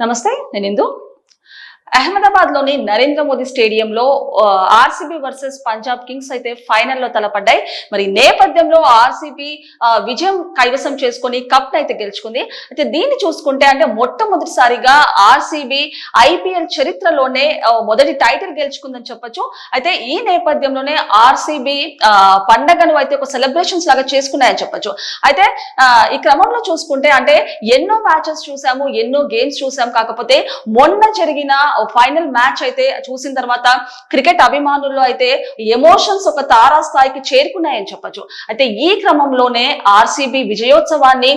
నమస్తే నేను ఇందు. అహ్మదాబాద్లోని నరేంద్ర మోదీ స్టేడియంలో ఆర్సీబీ వర్సెస్ పంజాబ్ కింగ్స్ అయితే ఫైనల్లో తలపడ్డాయి. మరి నేపథ్యంలో ఆర్సీబీ విజయం కైవసం చేసుకుని కప్ అయితే గెలుచుకుంది. అయితే దీన్ని చూసుకుంటే అంటే మొట్టమొదటిసారిగా ఆర్సీబీ ఐపీఎల్ చరిత్రలోనే మొదటి టైటిల్ గెలుచుకుందని చెప్పొచ్చు. అయితే ఈ నేపథ్యంలోనే ఆర్సీబీ పండగను అయితే ఒక సెలబ్రేషన్స్ లాగా చేసుకున్నాయని చెప్పొచ్చు. అయితే ఈ క్రమంలో చూసుకుంటే అంటే ఎన్నో మ్యాచెస్ చూసాము ఎన్నో గేమ్స్ చూసాం. కాకపోతే మొన్న జరిగిన ఫైనల్ మ్యాచ్ అయితే చూసిన తర్వాత క్రికెట్ అభిమానుల్లో అయితే ఎమోషన్స్ ఒక తారా స్థాయికి చేరుకున్నాయని చెప్పొచ్చు. అయితే ఈ క్రమంలోనే ఆర్సీబీ విజయోత్సవాన్ని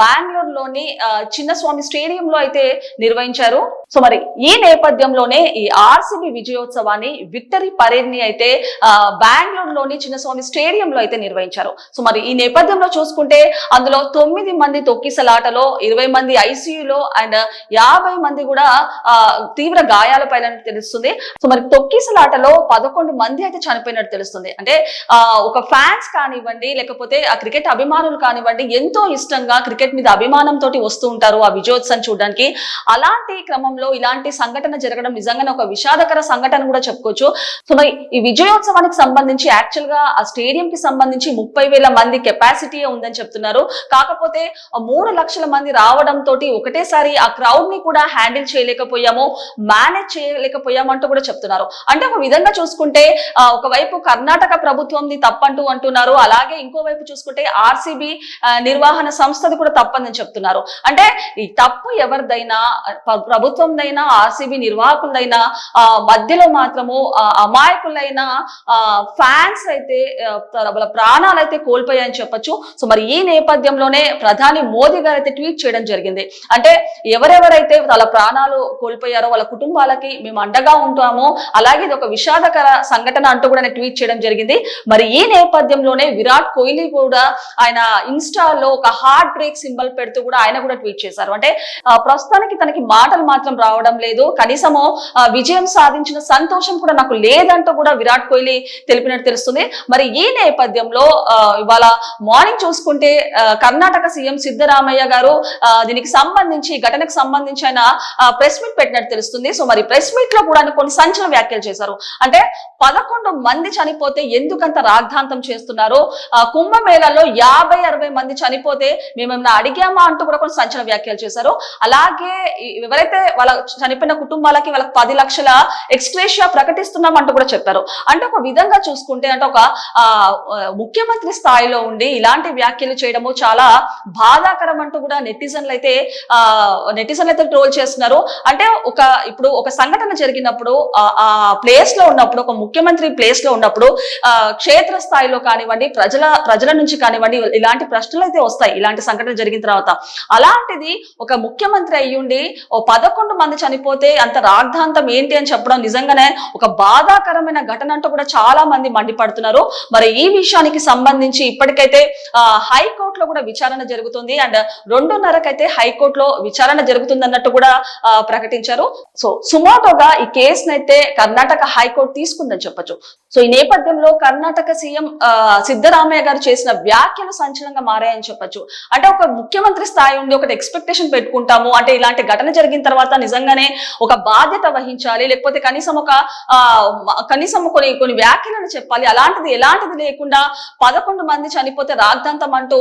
బెంగళూరులోని ఆ, చిన్నస్వామి స్టేడియంలో అయితే నిర్వహించారు. సో మరి ఈ నేపథ్యంలోనే ఈ ఆర్సీబీ విజయోత్సవాన్ని విక్టరీ పరేడ్ని అయితే ఆ, బెంగళూరులోని చిన్నస్వామి స్టేడియంలో అయితే నిర్వహించారు. సో మరి ఈ నేపథ్యంలో చూసుకుంటే అందులో తొమ్మిది మంది తొక్కిసలాటలో ఇరవై మంది ఐసీయూలో అండ్ యాభై మంది కూడా తీవ్ర గాయాలపైనట్టు తెలుస్తుంది. సో మరి తొక్కిసలాటలో పదకొండు మంది అయితే చనిపోయినట్టు తెలుస్తుంది. అంటే ఆ, ఒక ఫ్యాన్స్ కానివ్వండి లేకపోతే ఆ క్రికెట్ అభిమానులు కానివ్వండి ఎంతో ఇష్టంగా క్రికెట్ మీద అభిమానంతో వస్తూ ఉంటారు ఆ విజయోత్సవం చూడడానికి. అలాంటి క్రమంలో ఇలాంటి సంఘటన జరగడం నిజంగానే ఒక విషాదకర సంఘటన కూడా చెప్పుకోవచ్చు. సో మరి ఈ విజయోత్సవానికి సంబంధించి యాక్చువల్గా ఆ స్టేడియం కి సంబంధించి ముప్పై వేల మంది కెపాసిటీ ఉందని చెప్తున్నారు. కాకపోతే మూడు లక్షల మంది రావడం తోటి ఒకటేసారి ఆ క్రౌడ్ని కూడా హ్యాండిల్ చేయలేకపోయాము. మేనేజ్ చేయలేకపోయామంటూ కూడా చెప్తున్నారు. అంటే ఒక విధంగా చూసుకుంటే ఒకవైపు కర్ణాటక ప్రభుత్వంది తప్పంటూ అంటున్నారు. అలాగే ఇంకోవైపు చూసుకుంటే ఆర్సీబీ నిర్వహణ సంస్థది కూడా తప్పని చెప్తున్నారు. అంటే ఈ తప్పు ఎవరిదైనా ప్రభుత్వందైనా ఆర్సీబీ నిర్వాహకులైనా ఆ, మధ్యలో మాత్రము ఆ, అమాయకులైన ఫ్యాన్స్ అయితే వాళ్ళ ప్రాణాలు అయితే కోల్పోయాయని చెప్పొచ్చు. సో మరి ఈ నేపథ్యంలోనే ప్రధాని మోదీ గారు అయితే ట్వీట్ చేయడం జరిగింది. అంటే ఎవరెవరైతే వాళ్ళ ప్రాణాలు కోల్పోయారో వాళ్ళ కుటుంబాలకి మేము అండగా ఉంటాము. అలాగే ఇది ఒక విషాదకర సంఘటన అంటూ కూడా ట్వీట్ చేయడం జరిగింది. మరి ఈ నేపథ్యంలోనే విరాట్ కోహ్లీ కూడా ఆయన ఇన్స్టాలో ఒక హార్ట్ బ్రేక్ సింబల్ పెడుతూ కూడా ఆయన కూడా ట్వీట్ చేశారు. అంటే ప్రస్తుతానికి తనకి మాటలు మాత్రం రావడం లేదు. కనీసము విజయం సాధించిన సంతోషం కూడా నాకు లేదంటూ కూడా విరాట్ కోహ్లీ తెలిపినట్టు తెలుస్తుంది. మరి ఈ నేపథ్యంలో ఇవాళ మార్నింగ్ చూసుకుంటే కర్ణాటక సీఎం సిద్ధరామయ్య గారు దీనికి సంబంధించి ఘటనకు సంబంధించి ఆయన ప్రెస్ మీట్ పెట్టినట్టు తెలుస్తుంది. సో మరి ప్రెస్ మీట్లో కూడా కొన్ని సంచలన వ్యాఖ్యలు చేశారు. అంటే పదకొండు మంది చనిపోతే ఎందుకంత రాగ్ధాంతం చేస్తున్నారు కుంభమేళలో యాభై అరవై మంది చనిపోతే మేమేమైనా అడిగామా అంటూ కూడా కొన్ని సంచలన వ్యాఖ్యలు చేశారు. అలాగే ఎవరైతే వాళ్ళ చనిపోయిన కుటుంబాలకి వాళ్ళకి పది లక్షల ఎక్స్క్రేషియా ప్రకటిస్తున్నాం అంటూ కూడా చెప్పారు. అంటే ఒక విధంగా చూసుకుంటే అంటే ఒక ముఖ్యమంత్రి స్థాయిలో ఉండి ఇలాంటి వ్యాఖ్యలు చేయడము చాలా బాధాకరం అంటూ కూడా నెటిజన్లు అయితే నెటిజన్లు అయితే ట్రోల్ చేస్తున్నారు. అంటే ఒక ఇప్పుడు ఒక సంఘటన జరిగినప్పుడు ఆ- ప్లేస్లో ఉన్నప్పుడు ఒక ముఖ్యమంత్రి ప్లేస్లో ఉన్నప్పుడు ఆ క్షేత్ర స్థాయిలో కానివ్వండి ప్రజల ప్రజల నుంచి కానివ్వండి ఇలాంటి ప్రశ్నలు అయితే వస్తాయి. ఇలాంటి సంఘటన జరిగిన తర్వాత అలాంటిది ఒక ముఖ్యమంత్రి అయ్యుండి ఓ పదకొండు మంది చనిపోతే అంత రాగ్ధాంతం ఏంటి అని చెప్పడం నిజంగానే ఒక బాధాకరమైన ఘటన అంటూ కూడా చాలా మంది మండిపడుతున్నారు. మరి ఈ విషయానికి సంబంధించి ఇప్పటికైతే హైకోర్టులో కూడా విచారణ జరుగుతుంది. అండ్ రెండున్నరకైతే హైకోర్టులో విచారణ జరుగుతుంది అన్నట్టు కూడా ప్రకటించారు. సో సుమోటోగా ఈ కేసునైతే కర్ణాటక హైకోర్టు తీసుకుందని చెప్పొచ్చు. సో ఈ నేపథ్యంలో కర్ణాటక సీఎం ఆ, సిద్ధరామయ్య గారు చేసిన వ్యాఖ్యలు సంచలనంగా మారాయని చెప్పొచ్చు. అంటే ఒక ముఖ్యమంత్రి స్థాయి ఉండి ఒకటి ఎక్స్పెక్టేషన్ పెట్టుకుంటాము. అంటే ఇలాంటి ఘటన జరిగిన తర్వాత నిజంగానే ఒక బాధ్యత వహించాలి. లేకపోతే కనీసం ఒక కనీసం కొన్ని కొన్ని వ్యాఖ్యలను చెప్పాలి. అలాంటిది ఎలాంటిది లేకుండా పదకొండు మంది చనిపోతే రాగ్దంతం అంటూ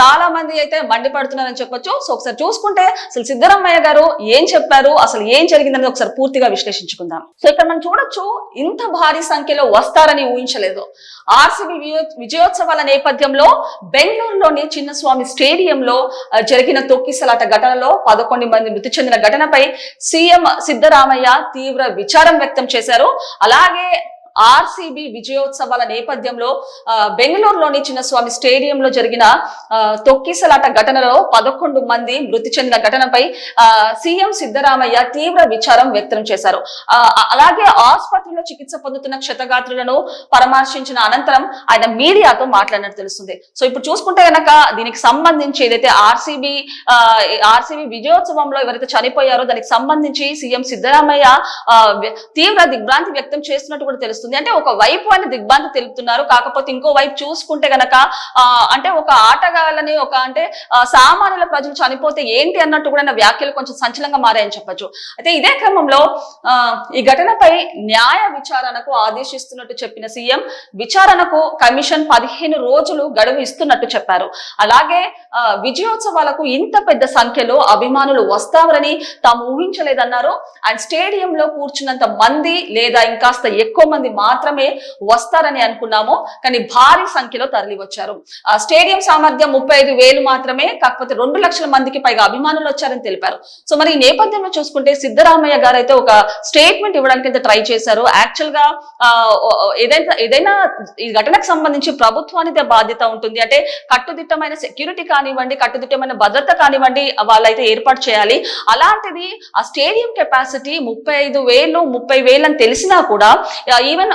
చాలా మంది అయితే మండిపడుతున్నారని చెప్పొచ్చు. సో ఒకసారి చూసుకుంటే అసలు సిద్ధరామయ్య గారు ఏం చెప్పారు? అసలు ఏం జరిగిందనేది ఒకసారి పూర్తిగా విశ్లేషించుకుందాం. సో ఇక్కడ మనం చూడొచ్చు ఇంత భారీ సంఖ్యలో వస్తారని ఊహించలేదు. ఆర్సీబీ విజయోత్సవాల నేపథ్యంలో బెంగళూరులోని చిన్నస్వామి స్టేడియంలో జరిగిన తొక్కిసలాట ఘటనలో పదకొండు మంది మృతి చెందిన ఘటనపై సీఎం సిద్ధరామయ్య తీవ్ర విచారం వ్యక్తం చేశారు. అలాగే ఆర్సీబీ విజయోత్సవాల నేపథ్యంలో ఆ, బెంగళూరులోని చిన్నస్వామి స్టేడియంలో జరిగిన తొక్కిసలాట ఘటనలో పదకొండు మంది మృతి చెందిన ఘటనపై ఆ, సీఎం సిద్ధరామయ్య తీవ్ర విచారం వ్యక్తం చేశారు. అలాగే ఆసుపత్రిలో చికిత్స పొందుతున్న క్షతగాత్రులను పరామర్శించిన అనంతరం ఆయన మీడియాతో మాట్లాడినట్టు తెలుస్తుంది. సో ఇప్పుడు చూసుకుంటే గనక దీనికి సంబంధించి ఏదైతే ఆర్సీబీ ఆర్సీబీ విజయోత్సవంలో ఎవరైతే చనిపోయారో దానికి సంబంధించి సీఎం సిద్ధరామయ్య తీవ్ర దిగ్భ్రాంతి వ్యక్తం చేస్తున్నట్టు కూడా తెలుస్తుంది. తెలుస్తుంది. అంటే ఒక వైపు అని దిగ్భ్రాంతి తెలుపుతున్నారు. కాకపోతే ఇంకో వైపు చూసుకుంటే గనక అంటే ఒక ఆటగాళ్ళని ఒక అంటే సామాన్యుల ప్రజలు చనిపోతే ఏంటి అన్నట్టు కూడా వ్యాఖ్యలు కొంచెం సంచలనంగా మారాయని చెప్పొచ్చు. అయితే ఇదే క్రమంలో ఈ ఘటనపై న్యాయ విచారణకు ఆదేశిస్తున్నట్టు చెప్పిన సీఎం విచారణకు కమిషన్ పదిహేను రోజులు గడువు ఇస్తున్నట్టు చెప్పారు. అలాగే విజయోత్సవాలకు ఇంత పెద్ద సంఖ్యలో అభిమానులు వస్తారని తాము ఊహించలేదన్నారు. అండ్ స్టేడియంలో కూర్చున్నంత మంది లేదా ఇంకాస్త ఎక్కువ మంది మాత్రమే వస్తారని అనుకున్నాము కానీ భారీ సంఖ్యలో తరలివచ్చారు. ఆ స్టేడియం సామర్థ్యం ముప్పై ఐదు వేలు మాత్రమే కాకపోతే రెండు లక్షల మందికి పైగా అభిమానులు వచ్చారని తెలిపారు. సో మరి ఈ నేపథ్యంలో చూసుకుంటే సిద్ధరామయ్య గారు అయితే ఒక స్టేట్మెంట్ ఇవ్వడానికి అయితే ట్రై చేశారు. యాక్చువల్గా ఏదైనా ఏదైనా ఈ ఘటనకు సంబంధించి ప్రభుత్వానిదే బాధ్యత ఉంటుంది. అంటే కట్టుదిట్టమైన సెక్యూరిటీ కానివ్వండి కట్టుదిట్టమైన భద్రత కానివ్వండి వాళ్ళైతే ఏర్పాటు చేయాలి. అలాంటిది ఆ స్టేడియం కెపాసిటీ ముప్పై ఐదు వేలు ముప్పై వేలు అని తెలిసినా కూడా ఈవెన్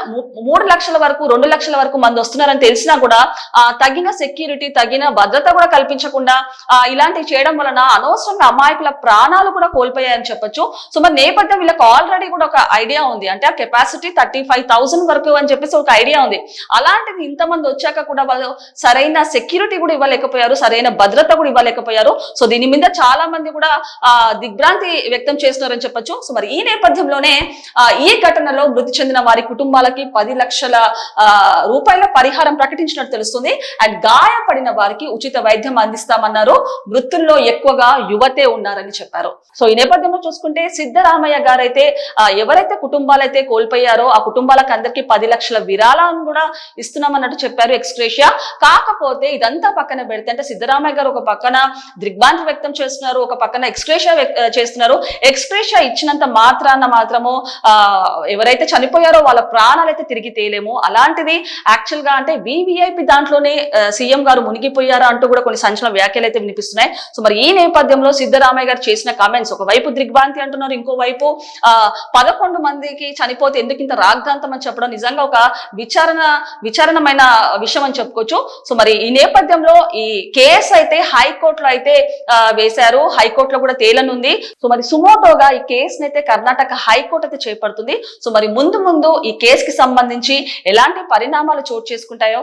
మూడు లక్షల వరకు రెండు లక్షల వరకు మంది వస్తున్నారని తెలిసినా కూడా ఆ తగిన సెక్యూరిటీ తగిన భద్రత కూడా కల్పించకుండా ఆ ఇలాంటివి చేయడం వలన అనవసరంగా అమాయకుల ప్రాణాలు కూడా కోల్పోయాయని చెప్పొచ్చు. సో మరి నేపథ్యం వీళ్ళకి ఆల్రెడీ కూడా ఒక ఐడియా ఉంది. అంటే ఆ కెపాసిటీ థర్టీ ఫైవ్ థౌసండ్ వరకు అని చెప్పేసి ఒక ఐడియా ఉంది. అలాంటిది ఇంతమంది వచ్చాక కూడా వాళ్ళు సరైన సెక్యూరిటీ కూడా ఇవ్వలేకపోయారు సరైన భద్రత కూడా ఇవ్వలేకపోయారు. సో దీని మీద చాలా మంది కూడా ఆ దిగ్భ్రాంతి వ్యక్తం చేస్తున్నారని చెప్పొచ్చు. సో మరి ఈ నేపథ్యంలోనే ఈ ఘటనలో మృతి చెందిన వారి కుటుంబాలకి పది లక్షల రూపాయల పరిహారం ప్రకటించినట్టు తెలుస్తుంది. అండ్ గాయపడిన వారికి ఉచిత వైద్యం అందిస్తామన్నారు. మృతుల్లో ఎక్కువగా యువతే ఉన్నారని చెప్పారు. సో ఈ నేపథ్యంలో చూసుకుంటే సిద్ధరామయ్య గారైతే ఆ, ఎవరైతే కుటుంబాలైతే కోల్పోయారో ఆ కుటుంబాలకు అందరికీ పది లక్షల విరాళాలను కూడా ఇస్తున్నామన్నట్టు చెప్పారు ఎక్స్ప్రేషియా కాకపోతే ఇదంతా పక్కన పెడితే అంటే సిద్ధరామయ్య గారు ఒక పక్కన దిగ్భ్రాంతి వ్యక్తం చేస్తున్నారు ఒక పక్కన ఎక్స్ప్రేషియా చేస్తున్నారు. ఎక్స్ప్రెషియా ఇచ్చినంత మాత్రాన మాత్రము ఎవరైతే చనిపోయారో వాళ్ళ ప్రా అయితే తిరిగి తేలేము. అలాంటిది యాక్చువల్గా అంటే వివిఐపి దాంట్లోనే సీఎం గారు మునిగిపోయారా అంటూ కూడా కొన్ని సంచలన వ్యాఖ్యలు అయితే వినిపిస్తున్నాయి. సో మరి ఈ నేపథ్యంలో సిద్ధరామయ్య గారు చేసిన కామెంట్స్ ఒకవైపు దిగ్భ్రాంతి అంటున్నారు ఇంకోవైపు పదకొండు మందికి చనిపోతే ఎందుకు ఇంత రాగ్ధాంతం అని చెప్పడం నిజంగా ఒక విచారణ విచారణమైన విషయం అని చెప్పుకోవచ్చు. సో మరి ఈ నేపథ్యంలో ఈ కేసు అయితే హైకోర్టులో అయితే వేశారు. హైకోర్టులో కూడా తేలనుంది. సో మరి సుమోటోగా ఈ కేసునైతే అయితే కర్ణాటక హైకోర్టు అయితే చేపడుతుంది. సో మరి ముందు ముందు ఈ కేసు కేసుకి సంబంధించి ఎలాంటి పరిణామాలు చోటు చేసుకుంటాయో